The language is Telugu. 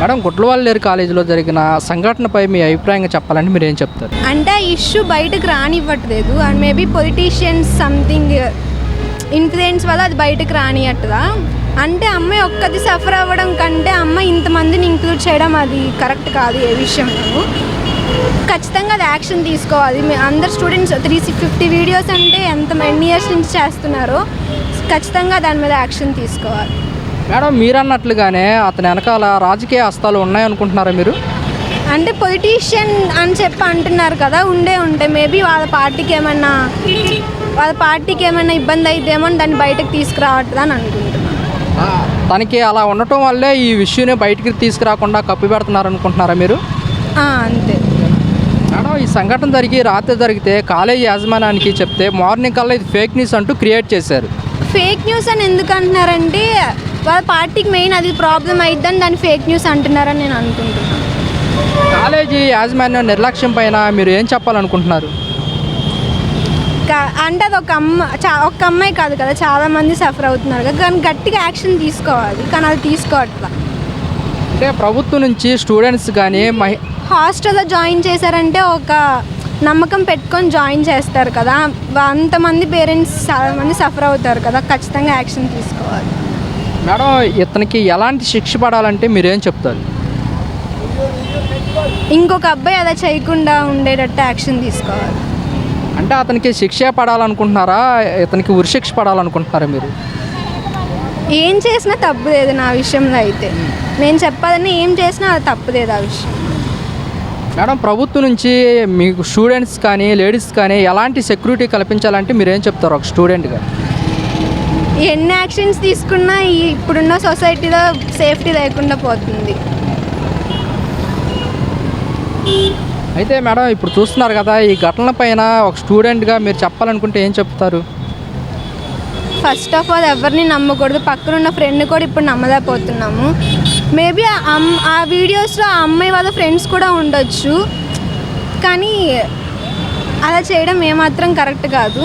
మేడం గుట్లవాళ్ళేరు కాలేజీలో జరిగిన సంఘటనపై మీ అభిప్రాయంగా చెప్పాలంటే మీరు ఏం చెప్తారు? అంటే ఆ ఇష్యూ బయటకు రానివ్వట్లేదు. And maybe politicians something influence వల్ల అది బయటకు రానియట్టుదా? అంటే అమ్మాయి ఒక్కది సఫర్ అవ్వడం కంటే అమ్మాయి ఇంతమందిని ఇంక్లూడ్ చేయడం అది కరెక్ట్ కాదు ఏ విషయంలో ఖచ్చితంగా అది యాక్షన్ తీసుకోవాలి. మీ అందరు స్టూడెంట్స్ త్రీ ఫిఫ్టీ వీడియోస్ అంటే ఎంత ఎన్ని ఇయర్స్ నుంచి చేస్తున్నారో ఖచ్చితంగా దాని మీద యాక్షన్ తీసుకోవాలి. మేడం మీరు అన్నట్లుగానే అతని వెనకాల రాజకీయ హస్తాలు ఉన్నాయనుకుంటున్నారా మీరు? అంటే పొలిటీషియన్ అని చెప్పి అంటున్నారు కదా ఉండే ఉంటాయి మేబీ వాళ్ళ పార్టీకి ఏమన్నా వాళ్ళ పార్టీకి ఏమైనా ఇబ్బంది అయితేమో అని దాన్ని బయటకు తీసుకురావట్లేదు అని అనుకుంటున్నాను. తనకి అలా ఉండటం వల్లే ఈ విషయాన్ని బయటికి తీసుకురాకుండా కప్పి పెడుతున్నారు అనుకుంటున్నారా మీరు? ఆ, అంతే. మేడం ఈ సంఘటన జరిగి రాత్రి జరిగితే కాలేజీ యాజమాన్యానికి చెప్తే మార్నింగ్ కల్లా ఇది ఫేక్ న్యూస్ అంటూ క్రియేట్ చేశారు. ఫేక్ న్యూస్ అని ఎందుకు అంటున్నారంటే వాళ్ళ పార్టీకి మెయిన్ అది ప్రాబ్లం అయిద్దని దాన్ని ఫేక్ న్యూస్ అంటున్నారని నేను అనుకుంటున్నాను కాలేజీ యాజమాన్యం నిర్లక్ష్యం పైన మీరు ఏం చెప్పాలనుకుంటున్నారు? అంటే అది ఒక అమ్మ చా ఒక అమ్మాయి కాదు కదా చాలా మంది సఫర్ అవుతున్నారు కదా కానీ గట్టిగా యాక్షన్ తీసుకోవాలి కానీ అది తీసుకోవట్లా. అంటే ప్రభుత్వం నుంచి స్టూడెంట్స్ కానీ మహి హాస్టల్లో జాయిన్ చేశారంటే ఒక నమ్మకం పెట్టుకొని జాయిన్ చేస్తారు కదా అంతమంది పేరెంట్స్ చాలా మంది సఫర్ అవుతారు కదా ఖచ్చితంగా యాక్షన్ తీసుకోవాలి. మేడం ఇతనికి ఎలాంటి శిక్ష పడాలంటే మీరేం చెప్తారు? ఇంకొక అబ్బాయి అలా చేయకుండా ఉండేటట్టు యాక్షన్ తీసుకోవాలి. అంటే అతనికి శిక్ష పడాలనుకుంటున్నారా? ఇతనికి ఉరిశిక్ష పడాలనుకుంటున్నారా మీరు? ఏం చేసినా తప్పు లేదు నా విషయంలో అయితే. నేను చెప్పాలని ఏం చేసినా అది తప్పు లేదు ఆ విషయం. మేడం ప్రభుత్వం నుంచి మీకు స్టూడెంట్స్ కానీ లేడీస్ కానీ ఎలాంటి సెక్యూరిటీ కల్పించాలంటే మీరేం చెప్తారు ఒక స్టూడెంట్గా? ఎన్ని యాక్షన్స్ తీసుకున్నా ఈ ఇప్పుడున్న సొసైటీలో సేఫ్టీ లేకుండా పోతుంది. అయితే మేడం ఇప్పుడు చూస్తున్నారు కదా ఈ ఘటన పైన ఒక స్టూడెంట్గా మీరు చెప్పాలనుకుంటే ఏం చెప్తారు? ఫస్ట్ ఆఫ్ ఆల్ ఎవరిని నమ్మకూడదు. పక్కన ఉన్న ఫ్రెండ్ కూడా ఇప్పుడు నమ్మలేకపోతున్నాము. మేబీ ఆ వీడియోస్లో ఆ అమ్మాయి వాళ్ళ ఫ్రెండ్స్ కూడా ఉండొచ్చు. కానీ అలా చేయడం ఏమాత్రం కరెక్ట్ కాదు.